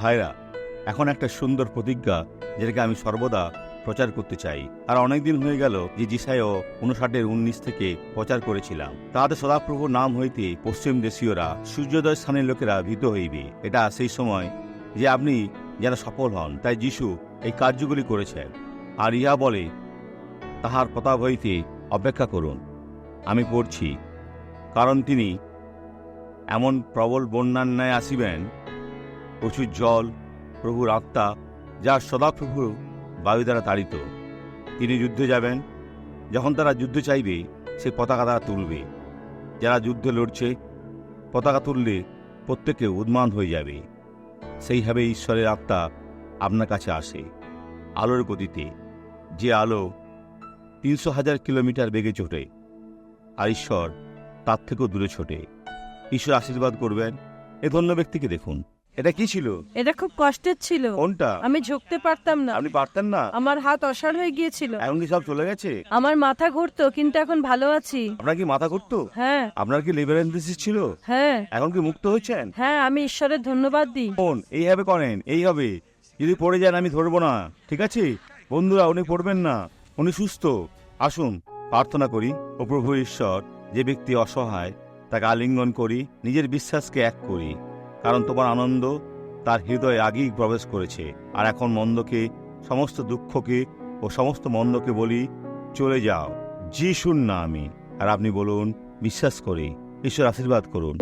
ভাইরা, এখন একটা সুন্দর প্রতিজ্ঞা যেটাকে আমি সর্বদা প্রচার করতে চাই। আর অনেকদিন হয়ে গেল যে জিসায়ও উনষাটের উনিশ থেকে প্রচার করেছিলাম। তাহাদের সদাপ্রভুর নাম হইতে পশ্চিম দেশীয়রা সূর্যোদয় স্থানের লোকেরা ভীত হইবে। এটা সেই সময় যে আপনি যেন সফল হন, তাই যিশু এই কার্যগুলি করেছেন। আর ইহা বলে তাহার প্রতাপ হইতে অপেক্ষা করুন। আমি পড়ছি, কারণ তিনি এমন প্রবল বন্যার ন্যায় আসিবেন প্রচুর জল, প্রভুর আত্মা যার সদাপ্রভু বায়ু দ্বারা তাড়িত। তিনি যুদ্ধে যাবেন। যখন তারা যুদ্ধ চাইবে, সে পতাকা তারা তুলবে। যারা যুদ্ধে লড়ছে, পতাকা তুললে প্রত্যেকে উদ্মান হয়ে যাবে। সেইভাবে ঈশ্বরের আত্মা আপনার কাছে আসে। আলোর গতিতে। যে আলো তিনশো হাজার কিলোমিটার বেগে ছোটে, আর ঈশ্বর তার থেকেও দূরে ছোটে। ঈশ্বর আশীর্বাদ করবেন। এ ধন্য ব্যক্তিকে দেখুন। এটা কি ছিল? এটা খুব কষ্টের ছিল। কোনটা? আমি ঝুঁকতে পারতাম না। আপনি পারতেন না? আমার হাত অসাড় হয়ে গিয়েছিল। এখন কি সব চলে গেছে? আমার মাথা ঘুরতো কিন্তু এখন ভালো আছি। আপনার কি মাথা ঘুরতো? হ্যাঁ। আপনার কি লিভার এনথিসিস ছিল? হ্যাঁ। এখন কি মুক্ত হয়েছেন? হ্যাঁ আমি ঈশ্বরের ধন্যবাদ দিই। কোন? এইভাবে করেন এই হবে যদি পড়ে যান আমি ধরবো না। ঠিক আছে? বন্ধুরা উনি পড়বেন না। উনি সুস্থ। আসুন প্রার্থনা করি ও প্রভু ঈশ্বর যে ব্যক্তি অসহায় তাকে আলিঙ্গন করি নিজের বিশ্বাসকে এক করি। কারণ তোমার আনন্দ তার হৃদয়ে আগেই প্রবেশ করেছে। আর এখন মন্দকে, সমস্ত দুঃখকে ও সমস্ত মন্দকে বলি, চলে যাও। জি শুন না আমি আর আপনি বলুন, বিশ্বাস করি ঈশ্বর আশীর্বাদ করুন।